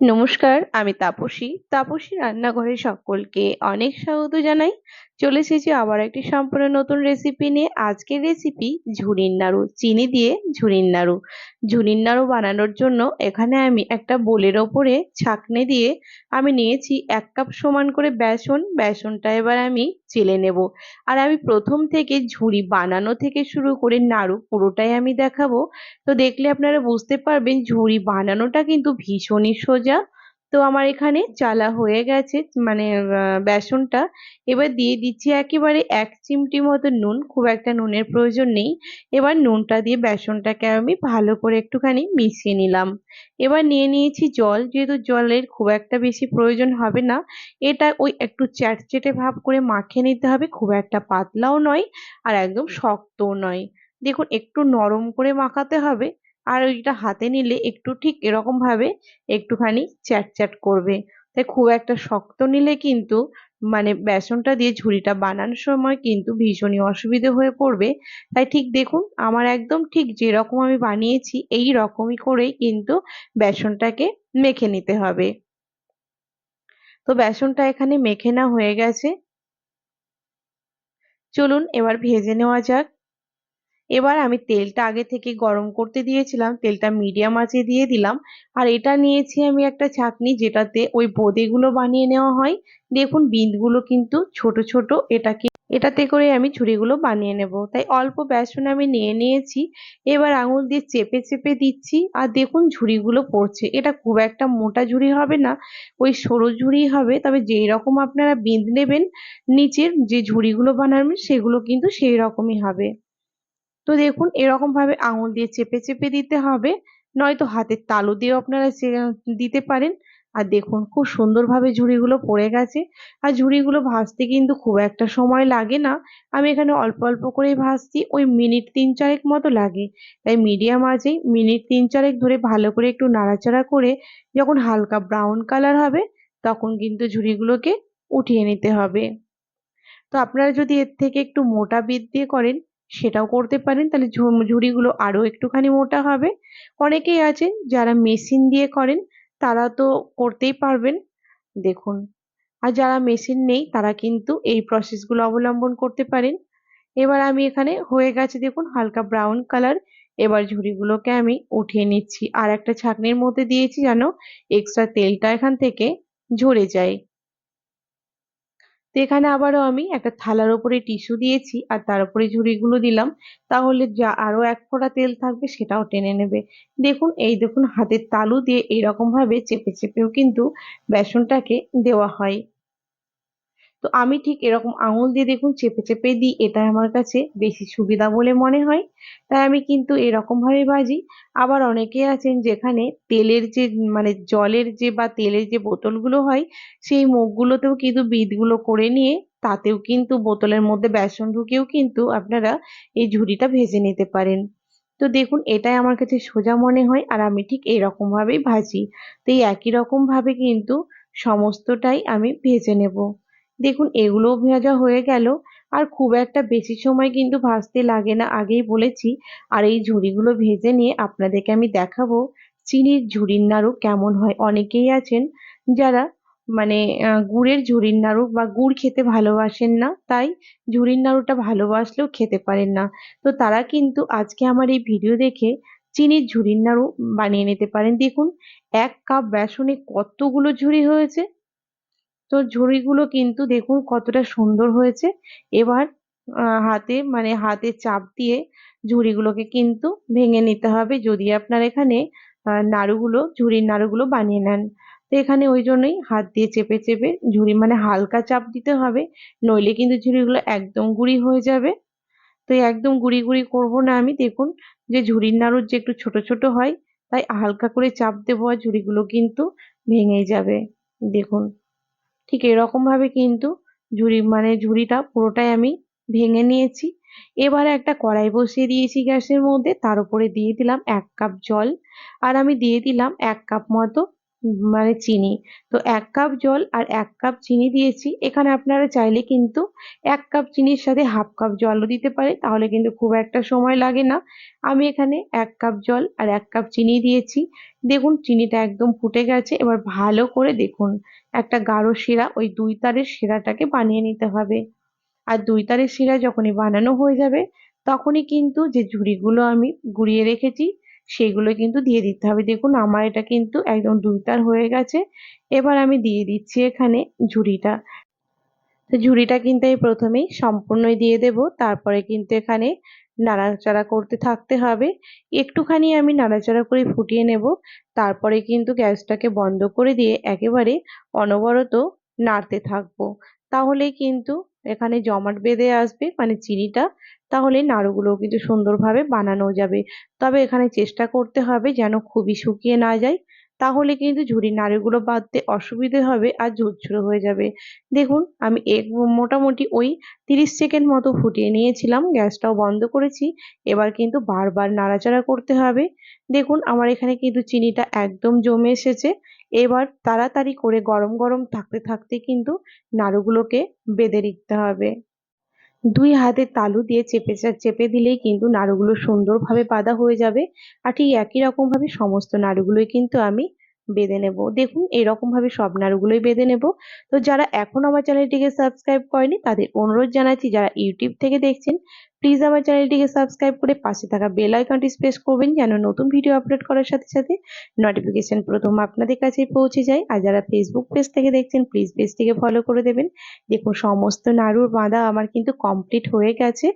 নমস্কার আমি তাপসী। তাপসী রান্নাঘরে সকলকে অনেক স্বাগত জানাই। চলে এসেছি আবার একটি সম্পূর্ণ নতুন রেসিপি নিয়ে। আজকের রেসিপি ঝুড়ির নাড়ু, চিনি দিয়ে ঝুড়ির নাড়ু। ঝুড়ির নাড়ু বানানোর জন্য এখানে আমি একটা বোলের ওপরে ছাকনি দিয়ে আমি নিয়েছি এক কাপ সমান করে বেসন। বেসনটা এবার আমি চেলে নেব। আর আমি প্রথম থেকে ঝুড়ি বানানো থেকে শুরু করে নাড়ু পুরোটাই আমি দেখাবো। তো দেখলে আপনারা বুঝতে পারবেন ঝুড়ি বানানোটা কিন্তু ভীষণই সোজা। তো আমার এখানে চালা হয়ে গেছে মানে বেসনটা। এবার দিয়ে দিচ্ছি একেবারে এক চিমটি মতো নুন, খুব একটা নুনের প্রয়োজন নেই। এবার নুনটা দিয়ে বেসনটাকে আমি ভালো করে একটুখানি মিশিয়ে নিলাম। এবার নিয়ে নিয়েছি জল, যেহেতু জলের খুব একটা বেশি প্রয়োজন হবে না, এটা ওই একটু চ্যাটচেটে ভাব করে মাখিয়ে নিতে হবে, খুব একটা পাতলাও নয় আর একদম শক্তও নয়। দেখুন, একটু নরম করে মাখাতে হবে। আর ওইটা হাতে নিলে একটু ঠিক এরকম ভাবে একটুখানি চ্যাট চ্যাট করবে। তাই খুব একটা শক্ত নিলে কিন্তু মানে বেসনটা দিয়ে ঝুড়িটা বানানোর সময় কিন্তু ভীষণই অসুবিধে হয়ে পড়বে। তাই ঠিক দেখুন, আমার একদম ঠিক যেরকম আমি বানিয়েছি এই রকমই করেই কিন্তু বেসনটাকে মেখে নিতে হবে। তো বেসনটা এখানে মেখে না হয়ে গেছে। চলুন এবার ভেজে নেওয়া যাক। এবার আমি তেলটা আগে থেকে গরম করতে দিয়েছিলাম, তেলটা মিডিয়াম আঁচে দিয়ে দিলাম। আর এটা নিয়েছি আমি একটা ছাঁকনি যেটাতে ওই বোঁদেগুলো বানিয়ে নেওয়া হয়। দেখুন বিন্দগুলো কিন্তু ছোট ছোট, এটাকে এটাতে করে আমি ঝুড়িগুলো বানিয়ে নেব। তাই অল্প বেসন আমি নিয়ে নিয়েছি। এবার আঙুল দিয়ে চেপে চেপে দিচ্ছি। আর দেখুন ঝুড়িগুলো পড়ছে। এটা খুব একটা মোটা ঝুড়ি হবে না, ওই সরু ঝুড়ি হবে। তবে যেই রকম আপনারা বিঁধ নেবেন, নিচের যে ঝুড়িগুলো বানাবেন, সেগুলো কিন্তু সেই রকমই হবে। তো দেখুন এরকম ভাবে আঙুল দিয়ে চেপে চেপে দিতে হবে। নয়তো হাতের তালু দিয়েও আপনারা দিতে পারেন। আর দেখুন, খুব সুন্দরভাবে ঝুড়িগুলো পড়ে গেছে। আর ঝুড়িগুলো ভাজতে কিন্তু খুব একটা সময় লাগে না। আমি এখানে অল্প অল্প করেই ভাজছি। ওই মিনিট তিন চারেক মতো লাগে। তাই মিডিয়াম আঁচেই মিনিট তিন চারেক ধরে ভালো করে একটু নাড়াচাড়া করে যখন হালকা ব্রাউন কালার হবে, তখন কিন্তু ঝুড়িগুলোকে উঠিয়ে নিতে হবে। তো আপনারা যদি এর থেকে একটু মোটা বিট দিয়ে করেন সেটাও করতে পারেন। তাহলে ঝুড়িগুলো আরও একটুখানি মোটা হবে। অনেকেই আছে যারা মেশিন দিয়ে করেন, তারা তো করতেই পারবেন। দেখুন, আর যারা মেশিন নেই, তারা কিন্তু এই প্রসেসগুলো অবলম্বন করতে পারেন। এবার আমি এখানে হয়ে গেছে দেখুন, হালকা ব্রাউন কালার এবার ঝুড়িগুলোকে আমি উঠিয়ে নিচ্ছি। আর একটা ছাঁকনির মধ্যে দিয়েছি যেন এক্সট্রা তেলটা এখান থেকে ঝরে যায়। তো এখানে আবারও আমি একটা থালার ওপরে টিস্যু দিয়েছি আর তার উপরে ঝুড়িগুলো দিলাম। তাহলে যা আরও এক ফোঁটা তেল থাকবে সেটাও টেনে নেবে। দেখুন, এই দেখুন, হাতের তালু দিয়ে এইরকম ভাবে চেপে চেপেও কিন্তু বেসনটাকে দেওয়া হয়। তো আমি ঠিক এরকম আঙুল দিয়ে দেখুন চেপে চেপে দিই এটা আমার কাছে বেশি সুবিধা বলে মনে হয়। তাই আমি কিন্তু এরকম ভাবে ভাজি আবার অনেকে আছেন যেখানে তেলের যে মানে জলের যে বা তেলের যে বোতলগুলো হয়, সেই মুখগুলোতেও কিন্তু বিদগুলো করে নিয়ে তাতেও কিন্তু বোতলের মধ্যে বেসন ঢুকিয়েও কিন্তু আপনারা এই ঝুড়িটা ভেজে নিতে পারেন। তো দেখুন, এটাই আমার কাছে সোজা মনে হয় আর আমি ঠিক এরকম ভাবেই ভাজি। তো এই একই রকম ভাবে কিন্তু সমস্তটাই আমি ভেজে নেব। দেখুন, এগুলোও ভেজা হয়ে গেল। আর খুব একটা বেশি সময় কিন্তু ভাজতে লাগে না, আগেই বলেছি। আর এই ঝুড়িগুলো ভেজে নিয়ে আপনাদেরকে আমি দেখাবো চিনির ঝুড়ির নাড়ু কেমন হয়। অনেকেই আছেন যারা মানে গুড়ের ঝুড়ির নাড়ু বা গুড় খেতে ভালোবাসেন না, তাই ঝুড়ির নাড়ুটা ভালোবাসলেও খেতে পারেন না। তো তারা কিন্তু আজকে আমার এই ভিডিও দেখে চিনির ঝুড়ির নাড়ু বানিয়ে নিতে পারেন। দেখুন, এক কাপ বেসনে কতগুলো ঝুড়ি হয়েছে। তো ঝুড়িগুলো কিন্তু দেখুন কতটা সুন্দর হয়েছে। এবার হাতে মানে হাতে চাপ দিয়ে ঝুড়িগুলোকে কিন্তু ভেঙে নিতে হবে যদি আপনার এখানে নাড়ুগুলো, ঝুড়ির নাড়ুগুলো বানিয়ে নেন। তো এখানে ওই জন্যই হাত দিয়ে চেপে চেপে ঝুড়ি মানে হালকা চাপ দিতে হবে, নইলে কিন্তু ঝুড়িগুলো একদম গুঁড়ি হয়ে যাবে। তো একদম গুঁড়ি গুঁড়ি করব না আমি, দেখুন যে ঝুড়ির নাড়ুর যে একটু ছোট ছোট হয়, তাই হালকা করে চাপ দেবো আর ঝুড়িগুলো কিন্তু ভেঙে যাবে। দেখুন। ঠিক এরকমভাবে কিন্তু ঝুড়ি মানে ঝুড়িটা পুরোটাই আমি ভেঙে নিয়েছি। এবারে একটা কড়াই বসিয়ে দিয়েছি গ্যাসের মধ্যে, তার উপরে দিয়ে দিলাম এক কাপ জল। আর আমি দিয়ে দিলাম এক কাপ মতো মানে চিনি। তো এক কাপ জল আর এক কাপ চিনি দিয়েছি। এখানে আপনারা চাইলে কিন্তু এক কাপ চিনির সাথে হাফ কাপ জলও দিতে পারে, তাহলে কিন্তু খুব একটা সময় লাগে না। আমি এখানে এক কাপ জল আর এক কাপ চিনি দিয়েছি। দেখুন, চিনিটা একদম ফুটে গেছে। এবার ভালো করে দেখুন, একটা গাঢ় শিরা, ওই দুই তারের শিরাটাকে বানিয়ে নিতে হবে। আর দুই তারের শিরা যখনই বানানো হয়ে যাবে, তখনই কিন্তু যে ঝুড়িগুলো আমি গুঁড়িয়ে রেখেছি সেগুলো কিন্তু দিয়ে দিতে হবে। দেখুন, আমার এটা কিন্তু একদম দুই তার হয়ে গেছে। এবার আমি দিয়ে দিচ্ছি এখানে ঝুড়িটা। তো ঝুড়িটা কিন্তু আমি প্রথমেই সম্পূর্ণই দিয়ে দেব। তারপরে কিন্তু এখানে নাড়াচাড়া করতে থাকতে হবে। একটুখানি আমি নাড়াচাড়া করে ফুটিয়ে নেব। তারপরে কিন্তু গ্যাসটাকে বন্ধ করে দিয়ে একেবারে অনবরত নাড়তে থাকব। তাহলে কিন্তু এখানে জমাট বেঁধে আসবে মানে চিনিটা তাহলে নাড়ুগুলো কিন্তু সুন্দরভাবে বানানো যাবে। তবে এখানে চেষ্টা করতে হবে যেন খুবই শুকিয়ে না যায়। তাহলে কিন্তু ঝুড়ির নাড়ুগুলো বাঁধতে অসুবিধে হবে আর ঝুরঝুরে হয়ে যাবে। দেখুন, আমি এক মোটামুটি ওই তিরিশ সেকেন্ড মতো ফুটিয়ে নিয়েছিলাম, গ্যাসটাও বন্ধ করেছি। এবার কিন্তু বারবার নাড়াচাড়া করতে হবে। দেখুন, আমার এখানে কিন্তু চিনিটা একদম জমে এসেছে। এবার তাড়াতাড়ি করে গরম গরম থাকতে থাকতে কিন্তু নাড়ুগুলোকে বেঁধে নিতে হবে। দুই হাতে তালু দিয়ে চেপে চেপে দিলেই কিন্তু নাড়ুগুলো সুন্দরভাবে বাঁধা হয়ে যাবে। আর ঠিক একই রকমভাবে সমস্ত নাড়ুগুলোই কিন্তু আমি বেঁধে নেব। দেখুন, এরকমভাবে সব নাড়ুগুলোই বেঁধে নেব। তো যারা এখন আমার চ্যানেলটিকে সাবস্ক্রাইব করেনি, তাদের অনুরোধ জানাচ্ছি, যারা ইউটিউব থেকে দেখছেন প্লিজ আমার চ্যানেলটিকে সাবস্ক্রাইব করে পাশে থাকা বেল আইকনটি প্রেস করবেন, যেন নতুন ভিডিও আপলোড করার সাথে সাথে নোটিফিকেশন প্রথম আপনাদের কাছে পৌঁছে যায়। আর যারা ফেসবুক পেজ থেকে দেখছেন প্লিজ পেজটিকে ফলো করে দেবেন। দেখুন, সমস্ত নাড়ুর বাঁধা আমার কিন্তু কমপ্লিট হয়ে গেছে।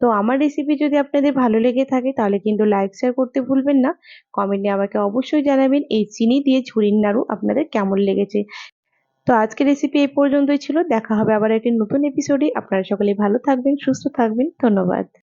তো আমার রেসিপি যদি আপনাদের ভালো লেগে থাকে, তাহলে কিন্তু লাইক শেয়ার করতে ভুলবেন না। কমেন্টে আমাকে অবশ্যই জানাবেন এই চিনি দিয়ে ঝুড়ির নাড়ু আপনাদের কেমন লেগেছে। তো আজকের রেসিপি এই পর্যন্তই ছিল। দেখা হবে আবার একটি নতুন এপিসোডে আপনারা সকলে ভালো থাকবেন, সুস্থ থাকবেন। ধন্যবাদ।